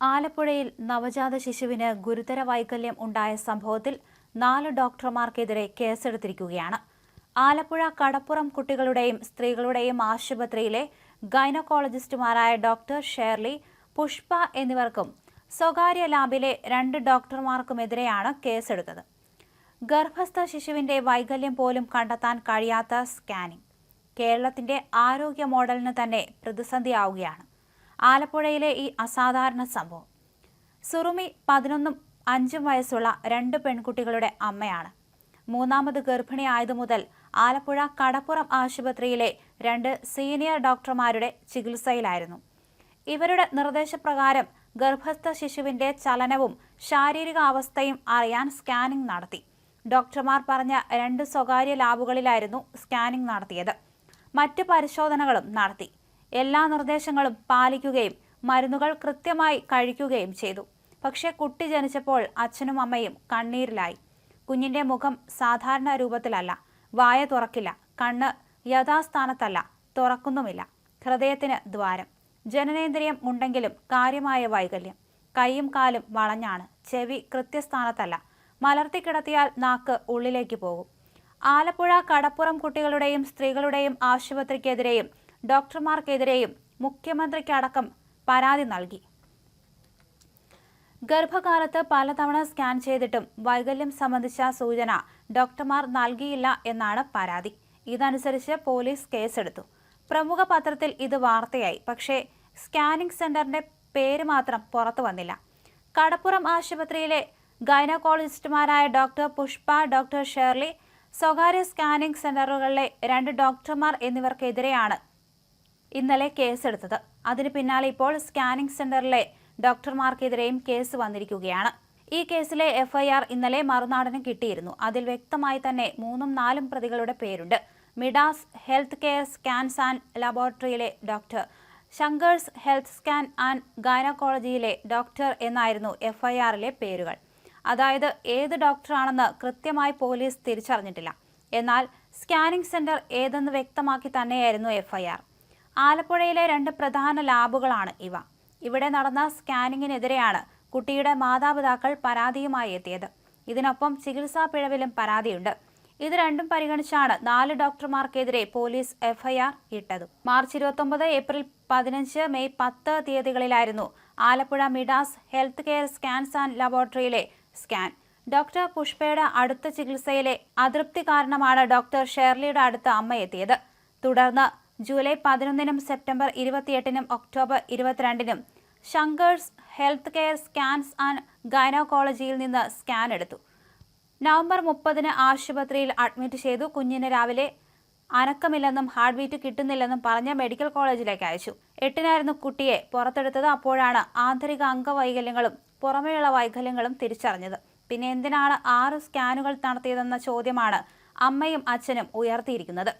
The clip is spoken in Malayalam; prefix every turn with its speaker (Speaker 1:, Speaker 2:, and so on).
Speaker 1: ആലപ്പുഴയിൽ നവജാത ശിശുവിന് ഗുരുതര വൈകല്യം ഉണ്ടായ സംഭവത്തിൽ നാല് ഡോക്ടർമാർക്കെതിരെ കേസെടുത്തിരിക്കുകയാണ്. ആലപ്പുഴ കടപ്പുറം കുട്ടികളുടെയും സ്ത്രീകളുടെയും ആശുപത്രിയിലെ ഗൈനക്കോളജിസ്റ്റുമാരായ ഡോക്ടർ ഷേർലി പുഷ്പ എന്നിവർക്കും സ്വകാര്യ ലാബിലെ രണ്ട് ഡോക്ടർമാർക്കുമെതിരെയാണ് കേസെടുത്തത്. ഗർഭസ്ഥ ശിശുവിന്റെ വൈകല്യം പോലും കണ്ടെത്താൻ കഴിയാത്ത സ്കാനിംഗ്. കേരളത്തിന്റെ ആരോഗ്യ മോഡലിന് തന്നെ പ്രതിസന്ധിയാവുകയാണ്. ആലപ്പുഴയിലെ ഈ അസാധാരണ സംഭവം. സുറുമി പതിനൊന്നും അഞ്ചും വയസ്സുള്ള രണ്ട് പെൺകുട്ടികളുടെ അമ്മയാണ്. മൂന്നാമത് ഗർഭിണി ആയതു മുതൽ ആലപ്പുഴ കടപ്പുറം ആശുപത്രിയിലെ രണ്ട് സീനിയർ ഡോക്ടർമാരുടെ ചികിത്സയിലായിരുന്നു. ഇവരുടെ നിർദ്ദേശപ്രകാരം ഗർഭസ്ഥ ശിശുവിന്റെ ചലനവും ശാരീരിക അവസ്ഥയും അറിയാൻ സ്കാനിംഗ് നടത്തി. ഡോക്ടർമാർ പറഞ്ഞ രണ്ട് സ്വകാര്യ ലാബുകളിലായിരുന്നു സ്കാനിംഗ് നടത്തിയത്. മറ്റ് പരിശോധനകളും നടത്തി. എല്ലാ നിർദ്ദേശങ്ങളും പാലിക്കുകയും മരുന്നുകൾ കൃത്യമായി കഴിക്കുകയും ചെയ്തു. പക്ഷേ കുട്ടി ജനിച്ചപ്പോൾ അച്ഛനും അമ്മയും കണ്ണീരിലായി. കുഞ്ഞിന്റെ മുഖം സാധാരണ രൂപത്തിലല്ല. വായ തുറക്കില്ല. കണ്ണ് യഥാസ്ഥാനത്തല്ല. തുറക്കുന്നുമില്ല. ഹൃദയത്തിന് ദ്വാരം. ജനനേന്ദ്രിയം ഉണ്ടെങ്കിലും കാര്യമായ വൈകല്യം. കൈയും കാലും വളഞ്ഞാണ്. ചെവി കൃത്യസ്ഥാനത്തല്ല. മലർത്തിക്കിടത്തിയാൽ നാക്ക് ഉള്ളിലേക്ക് പോകും. ആലപ്പുഴ കടപ്പുറം കുട്ടികളുടെയും സ്ത്രീകളുടെയും ആശുപത്രിക്കെതിരെയും ഡോക്ടർമാർക്കെതിരെയും മുഖ്യമന്ത്രിക്കടക്കം പരാതി നൽകി. ഗർഭകാലത്ത് പലതവണ സ്കാൻ ചെയ്തിട്ടും വൈകല്യം സംബന്ധിച്ച സൂചന ഡോക്ടർമാർ നൽകിയില്ല എന്നാണ് പരാതി. ഇതനുസരിച്ച് പോലീസ് കേസെടുത്തു. പ്രമുഖ പത്രത്തിൽ ഇത് വാർത്തയായി. പക്ഷേ സ്കാനിംഗ് സെന്ററിന്റെ പേര് മാത്രം പുറത്തു വന്നില്ല. കടപ്പുറം ആശുപത്രിയിലെ ഗൈനക്കോളജിസ്റ്റുമാരായ ഡോക്ടർ പുഷ്പ ഡോക്ടർ ഷേർലി സ്വകാര്യ സ്കാനിംഗ് സെന്ററുകളിലെ രണ്ട് ഡോക്ടർമാർ എന്നിവർക്കെതിരെയാണ് ഇന്നലെ കേസെടുത്തത്. അതിന് പിന്നാലെ ഇപ്പോൾ സ്കാനിംഗ് സെന്ററിലെ ഡോക്ടർമാർക്കെതിരെയും കേസ് വന്നിരിക്കുകയാണ്. ഈ കേസിലെ എഫ്ഐആർ ഇന്നലെ മറുനാടന് കിട്ടിയിരുന്നു. അതിൽ വ്യക്തമായി തന്നെ മൂന്നും നാലും പ്രതികളുടെ പേരുണ്ട്. Midas health care scans and ലബോറട്ടറിയിലെ doctor Shankers health scan and ഗൈനക്കോളജിയിലെ doctor എന്നായിരുന്നു എഫ്ഐആറിലെ പേരുകൾ. അതായത് ഏത് ഡോക്ടറാണെന്ന് കൃത്യമായി പോലീസ് തിരിച്ചറിഞ്ഞിട്ടില്ല. എന്നാൽ സ്കാനിംഗ് സെന്റർ ഏതെന്ന് വ്യക്തമാക്കി തന്നെയായിരുന്നു എഫ്ഐആർ. ആലപ്പുഴയിലെ രണ്ട് പ്രധാന ലാബുകളാണ് ഇവ. ഇവിടെ നടന്ന സ്കാനിങ്ങിനെതിരെയാണ് കുട്ടിയുടെ മാതാപിതാക്കൾ പരാതിയുമായി എത്തിയത്. ഇതിനൊപ്പം ചികിത്സാ പിഴവിലും പരാതിയുണ്ട്. ഇത് രണ്ടും പരിഗണിച്ചാണ് നാല് ഡോക്ടർമാർക്കെതിരെ പോലീസ് എഫ്ഐആർ ഇട്ടത്. മാർച്ച് ഇരുപത്തൊമ്പത് ഏപ്രിൽ പതിനഞ്ച് മെയ് പത്ത് തീയതികളിലായിരുന്നു Alappuzha Midas health care scans and ലബോറട്ടറിയിലെ scan. Doctor പുഷ്പയുടെ അടുത്ത ചികിത്സയിലെ അതൃപ്തി കാരണമാണ് ഡോക്ടർ ഷേർലിയുടെ അടുത്ത അമ്മ എത്തിയത് തുടർന്ന് ജൂലൈ പതിനൊന്നിനും സെപ്റ്റംബർ ഇരുപത്തിയെട്ടിനും October ഇരുപത്തിരണ്ടിനും Shankers health care scans and ഗൈനോകോളജിയിൽ നിന്ന് സ്കാൻ എടുത്തു. നവംബർ മുപ്പതിന് ആശുപത്രിയിൽ അഡ്മിറ്റ് ചെയ്തു കുഞ്ഞിന് രാവിലെ അനക്കമില്ലെന്നും ഹാർട്ട് ബീറ്റ് കിട്ടുന്നില്ലെന്നും പറഞ്ഞ് മെഡിക്കൽ കോളേജിലേക്ക് അയച്ചു. എട്ടിനായിരുന്നു കുട്ടിയെ പുറത്തെടുത്തത്. അപ്പോഴാണ് ആന്തരിക അംഗവൈകല്യങ്ങളും പുറമേയുള്ള വൈകല്യങ്ങളും തിരിച്ചറിഞ്ഞത്. പിന്നെ എന്തിനാണ് ആറ് സ്കാനുകൾ നടത്തിയതെന്ന ചോദ്യമാണ് അമ്മയും അച്ഛനും ഉയർത്തിയിരിക്കുന്നത്.